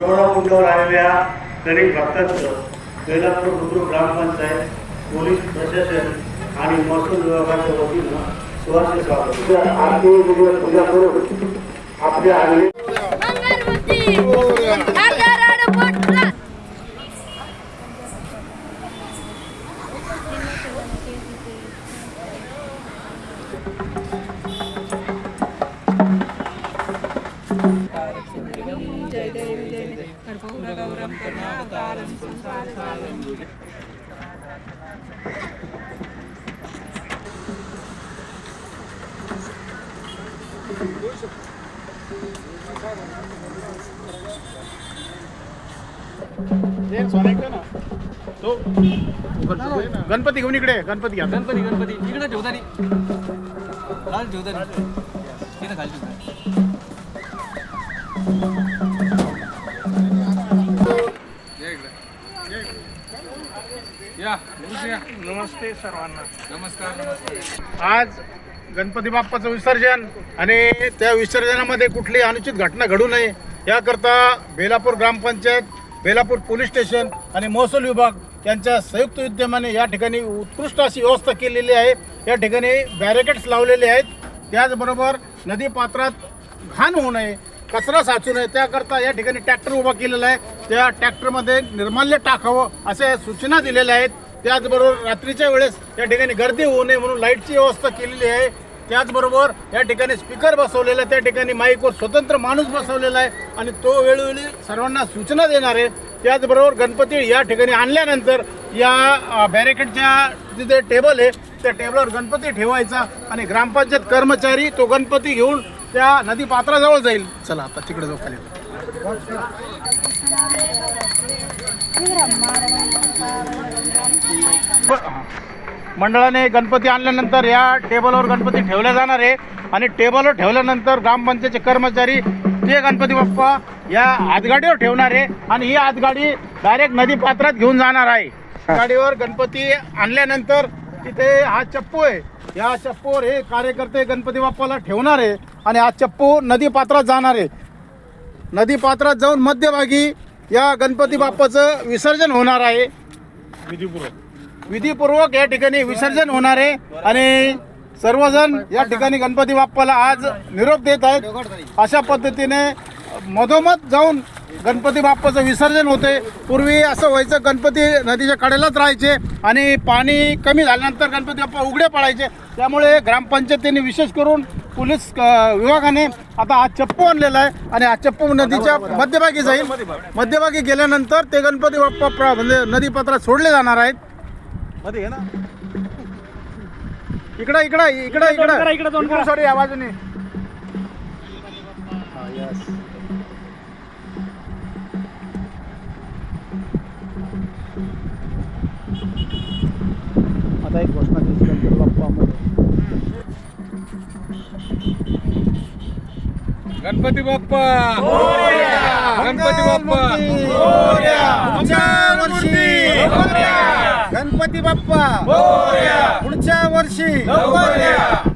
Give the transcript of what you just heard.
कुंडावर आलेल्या गणेश भक्तांचं बेलापूर बुद्रुक ग्रामपंचायत पोलीस प्रशासन आणि महसूल विभागाच्या वतीनं सुवासित स्वागत. आरती पूजा करून आपल्या आलेले अगरबत्ती अगरड तो गणपती घेऊन इकडे गणपती घ्या. गणपती गणपती. इकडे नाही खाली नमस्ते सर्वांना. नमस्कार आज गणपती बाप्पाचं विसर्जन आणि त्या विसर्जनामध्ये कुठलीही अनुचित घटना घडू नये याकरता बेलापूर ग्रामपंचायत बेलापूर पोलीस स्टेशन आणि महसूल विभाग यांच्या संयुक्त विद्यमाने या ठिकाणी उत्कृष्ट अशी व्यवस्था केलेली आहे. या ठिकाणी बॅरिकेड्स लावलेले आहेत. त्याचबरोबर नदी पात्रात घाण होऊ नये. कचरा साचू नये त्याकरता या ठिकाणी ट्रॅक्टर उभा केलेला आहे. त्या ट्रॅक्टरमध्ये निर्माल्य टाकावं असे सूचना दिलेल्या आहेत. त्याचबरोबर रात्रीच्या वेळेस या ठिकाणी गर्दी होऊ नये म्हणून लाईटची व्यवस्था केलेली आहे. त्याचबरोबर या ठिकाणी स्पीकर बसवलेला आहे त्या ठिकाणी माईकवर स्वतंत्र माणूस बसवलेला आहे. आणि तो वेळोवेळी सर्वांना सूचना देणार आहे. त्याचबरोबर गणपती या ठिकाणी आणल्यानंतर या बॅरिकेडच्या तिथे टेबल आहे त्या टेबलवर गणपती ठेवायचा आणि ग्रामपंचायत कर्मचारी तो गणपती घेऊन त्या नदी पात्राजवळ जाईल. चला आता तिकडे जाऊ खाली. मंडळाने गणपती आणल्यानंतर या टेबलवर गणपती ठेवले जाणार आहे. आणि टेबलवर ठेवल्यानंतर ग्रामपंचायतचे कर्मचारी ते गणपती बाप्पा या हातगाडीवर ठेवणार आहे. आणि ही हातगाडी डायरेक्ट नदी पात्रात घेऊन जाणार आहे. गाडीवर गणपती आणल्यानंतर तिथे हा चप्पू आहे. या चप्पूवर हे कार्यकर्ते गणपती बाप्पाला ठेवणार आहे आणि हा चप्पू नदी पात्रात जाणार आहे. नदी पात्रात जाऊन मध्यभागी या गणपती बाप्पाचं विसर्जन होणार आहे. विधिपूर्वक. विधिपूर्वक या ठिकाणी विसर्जन होणार आहे आणि सर्वजण या ठिकाणी गणपती बाप्पाला आज निरोप देत आहेत. अशा पद्धतीने मधोमध जाऊन गणपती बाप्पाचं विसर्जन होते. पूर्वी असं व्हायचं गणपती नदीच्या कडेलाच राहायचे आणि पाणी कमी झाल्यानंतर गणपती बाप्पा उघडे पडायचे. त्यामुळे ग्रामपंचायतीने विशेष करून पोलीस विभागाने आता हा चप्पू आणलेला आहे आणि हा चप्पू नदीच्या मध्यभागी जाईल. मध्यभागी गेल्यानंतर ते गणपती बाप्पा प्र- म्हणजे नदी पात्रात सोडले जाणार आहेत. मध्ये घे ना. इकडं इकडं इकडं इकडं. इकडं सॉरी या आता एक घोषणा द्यायची गणपती बाप्पा गणपती बाप्पा! गणपती बाप्पा! पुढच्या वर्षी! गणपती बाप्पा! पुढच्या वर्षी!